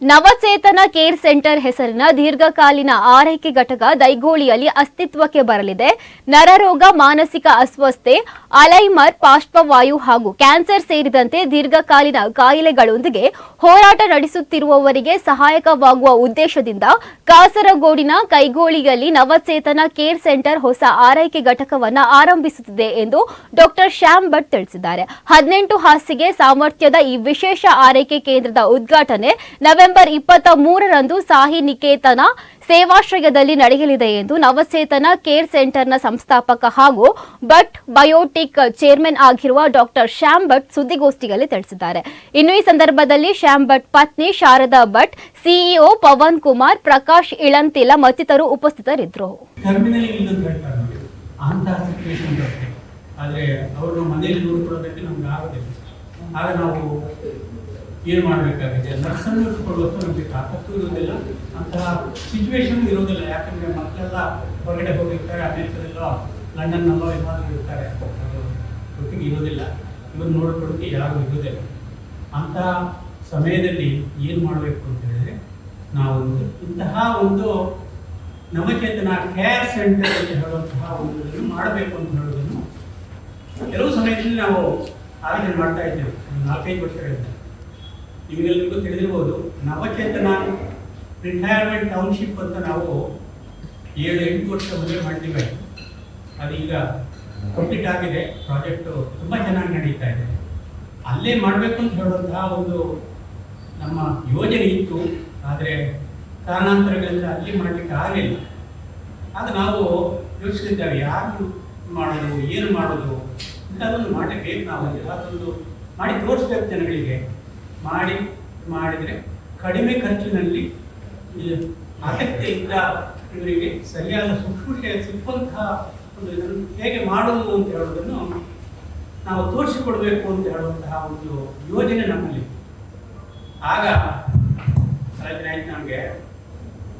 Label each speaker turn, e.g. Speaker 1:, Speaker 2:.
Speaker 1: ನವಚೇತನ care centre ಹೆಸರಿನ ದೀರ್ಘಕಾಲೀನ ಆರೈಕೆ ಘಟಕ ದೈಗೋಳಿಯಲ್ಲಿ ಅಸ್ತಿತ್ವಕ್ಕೆ ಬರಲಿದೆ. ನರರೋಗ, ಮಾನಸಿಕ ಅಸ್ವಸ್ಥೆ, ಅಲೈಮರ್, ಪಾರ್ಶ್ವವಾಯು ಹಾಗೂ ಕ್ಯಾನ್ಸರ್ ಸೇರಿದಂತೆ ದೀರ್ಘಕಾಲೀನ ಕಾಯಿಲೆಗಳೊಂದಿಗೆ ಹೋರಾಟ ನಡೆಸುತ್ತಿರುವವರಿಗೆ ಸಹಾಯಕವಾಗುವ ಉದ್ದೇಶದಿಂದ ಕಾಸರಗೋಡಿನ ಕೈಗೋಳಿಯಲ್ಲಿ ನವಚೇತನ ಕೇರ್ ಸೆಂಟರ್ ಹೊಸ ಆರೈಕೆ ಘಟಕವನ್ನು ಆರಂಭಿಸುತ್ತಿದೆ ಎಂದು ಡಾಕ್ಟರ್ ಶ್ಯಾಮ್ ಭಟ್ ತಿಳಿಸಿದ್ದಾರೆ. ಹದಿನೆಂಟು ಹಾಸಿಗೆ ಸಾಮರ್ಥ್ಯದ ಈ ವಿಶೇಷ ಆರೈಕೆ ಕೇಂದ್ರದ ಉದ್ಘಾಟನೆ ನವೆಂಬರ್ ಇಪ್ಪತ್ತ ಮೂರರಂದು ಸಾಹಿ ನಿಕೇತನ ಸೇವಾಶ್ರಯದಲ್ಲಿ ನಡೆಯಲಿದೆ ಎಂದು ನವಚೇತನ ಕೇರ್ ಸೆಂಟರ್ನ ಸಂಸ್ಥಾಪಕ ಹಾಗೂ ಭಟ್ ಬಯೋಟಿಕ್ ಚೇರ್ಮನ್ ಆಗಿರುವ ಡಾಕ್ಟರ್ ಶ್ಯಾಮ್ ಭಟ್ ಸುದ್ದಿಗೋಷ್ಠಿಯಲ್ಲಿ ತಿಳಿಸಿದ್ದಾರೆ. ಇನ್ನು ಈ ಸಂದರ್ಭದಲ್ಲಿ ಶ್ಯಾಮ್ ಭಟ್ ಪತ್ನಿ ಶಾರದಾ ಭಟ್, ಸಿಇಒ ಪವನ್ ಕುಮಾರ್, ಪ್ರಕಾಶ್ ಇಳಂತಿಲ ಮತ್ತಿತರರು ಉಪಸ್ಥಿತರಿದ್ದರು.
Speaker 2: ಆದರೆ ಅವ್ರನ್ನ ಮನೆಯಲ್ಲಿ ನೋಡ್ಕೊಳ್ಳೋದಕ್ಕೆ ನಮ್ಗೆ ಆಗೋದಿಲ್ಲ. ಆಗ ನಾವು ಏನು ಮಾಡಬೇಕಾಗಿದೆ ನರ್ಸನ್ನು ಇಟ್ಕೊಳ್ಳೋದು ನಮಗೆ ತಾಕತ್ತು ಇರೋದಿಲ್ಲ, ಅಂತಹ ಸಿಚುವೇಶನ್ ಇರೋದಿಲ್ಲ. ಯಾಕಂದರೆ ಮಕ್ಕಳೆಲ್ಲ ಹೊರಗಡೆ ಹೋಗಿರ್ತಾರೆ ಅಮೆರಿಕದಲ್ಲೋ ಲಂಡನ್ನಲ್ಲೋ ಎಲ್ಲಾದರೂ ಇರ್ತಾರೆ. ಒಟ್ಟಿಗೆ ಇರೋದಿಲ್ಲ. ಇವರು ನೋಡ್ಕೊಳ್ಳೋಕೆ ಯಾರು ಇರೋದಿಲ್ಲ ಅಂತ ಸಮಯದಲ್ಲಿ ಏನು ಮಾಡಬೇಕು ಅಂತ ಹೇಳಿದ್ರೆ ನಾವು ಇಂತಹ ಒಂದು ನವಚೇತನ ಕೇರ್ ಸೆಂಟರ್ ಅಂತ ಹೇಳುವಂತಹ ಒಂದು ಮಾಡಬೇಕು ಅಂತ ಹೇಳೋದನ್ನು ಕೆಲವು ಸಮಯದಲ್ಲಿ ನಾವು ಆಲೋಚನೆ ಮಾಡ್ತಾ ಇದ್ದೇವೆ. ನಾಲ್ಕೈದು ವರ್ಷಗಳಿಂದ. ನಿಮಗೆಲ್ಲರಿಗೂ ತಿಳಿದಿರ್ಬೋದು. ನವಚೇತನ ರಿಟೈರ್ಮೆಂಟ್ ಟೌನ್ಶಿಪ್ ಅಂತ ನಾವು ಏಳು, ಎಂಟು ವರ್ಷ ಮೊದಲೇ ಮಾಡ್ತೀವಿ. ಅದು ಕಂಪ್ಲೀಟ್ ಆಗಿದೆ. ಪ್ರಾಜೆಕ್ಟು ತುಂಬ ಚೆನ್ನಾಗಿ ನಡೀತಾ ಇದೆ. ಅಲ್ಲೇ ಮಾಡಬೇಕು ಅಂತ ಹೇಳುವಂತಹ ಒಂದು ನಮ್ಮ ಯೋಜನೆ ಇತ್ತು. ಆದರೆ ಕಾರಣಾಂತರಗಳಿಂದ ಅಲ್ಲಿ ಮಾಡಲಿಕ್ಕೆ ಆಗಲಿಲ್ಲ. ಆಗ ನಾವು ಯೋಚಿಸಿದ್ದೇವೆ ಯಾರು ಮಾಡೋದು, ಏನು ಮಾಡೋದು, ಇಂಥದ್ದೊಂದು ಮಾಡಲಿಕ್ಕೆ ನಾವು. ಅದೊಂದು ಮಾಡಿ ತೋರಿಸ್ಬೇಕು ಜನಗಳಿಗೆ. ಮಾಡಿ ಮಾಡಿದರೆ ಕಡಿಮೆ ಖರ್ಚಿನಲ್ಲಿ ಅಗತ್ಯ ಇದ್ದ ಇವರಿಗೆ ಸರಿಯಾದ ಸುಶ್ರೂಷೆ ಸಿಕ್ಕುವಂತಹ ಒಂದು ಇದನ್ನು ಹೇಗೆ ಮಾಡುವುದು ಅಂತ ಹೇಳೋದನ್ನು ನಾವು ತೋರಿಸಿಕೊಡ್ಬೇಕು ಅಂತ ಹೇಳುವಂತಹ ಒಂದು ಯೋಜನೆ ನಮ್ಮಲ್ಲಿ ಆಗ ನಮಗೆ